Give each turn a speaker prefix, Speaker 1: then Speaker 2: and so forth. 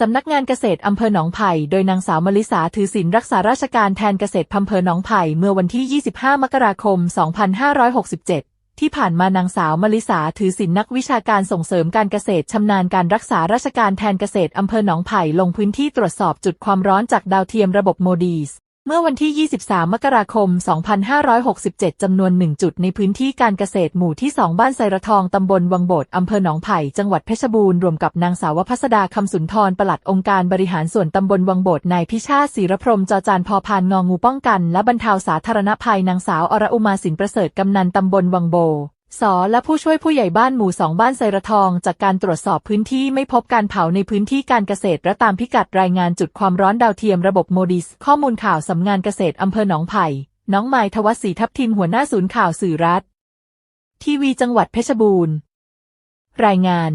Speaker 1: สำนักงานเกษตรอำเภอหนองไผ่ โดยนางสาวมลิสาถือศีลรักษาราชการแทนเกษตรอำเภอหนองไผ่ เมื่อวันที่ 25 มกราคม 2567 ที่ผ่านมานางสาวมลิสาถือศีลนักวิชาการส่งเสริมการเกษตรชำนาญการรักษาราชการแทนเกษตรอำเภอหนองไผ่ลงพื้นที่ตรวจสอบจุดความร้อนจากดาวเทียมระบบโมดีส เมื่อวันที่ 23 มกราคม 2567 จำนวน1จุดในพื้นที่การเกษตรหมู่ที่ 2 บ้านไซระทอง ตำบลวังโบด อำเภอหนองไผ่ จังหวัดเพชรบูรณ์ รวมกับนางสาวพัสดาคำสุนทร ปลัดองค์การบริหารส่วนตำบลวังโบด นายพิชาศิรพรมจอจานพอพานงองูป้องกัน และบรรเทาสาธารณภัย นางสาวอรอุมาสินประเสริฐกำนันตำบลวังโบ สและผู้ช่วยผู้ใหญ่บ้านหมู่สองบ้านไซระทอง จากการตรวจสอบพื้นที่ไม่พบการเผาในพื้นที่การเกษตรและตามพิกัดรายงานจุดความร้อนดาวเทียมระบบโมดิส ข้อมูลข่าวสำงานเกษตรอำเภอหนองไผ่น้องไม้ทวัศศรีทับทิมหัวหน้าศูนย์ข่าวสื่อรัฐ ทีวีจังหวัดเพชรบูรณ์ รายงาน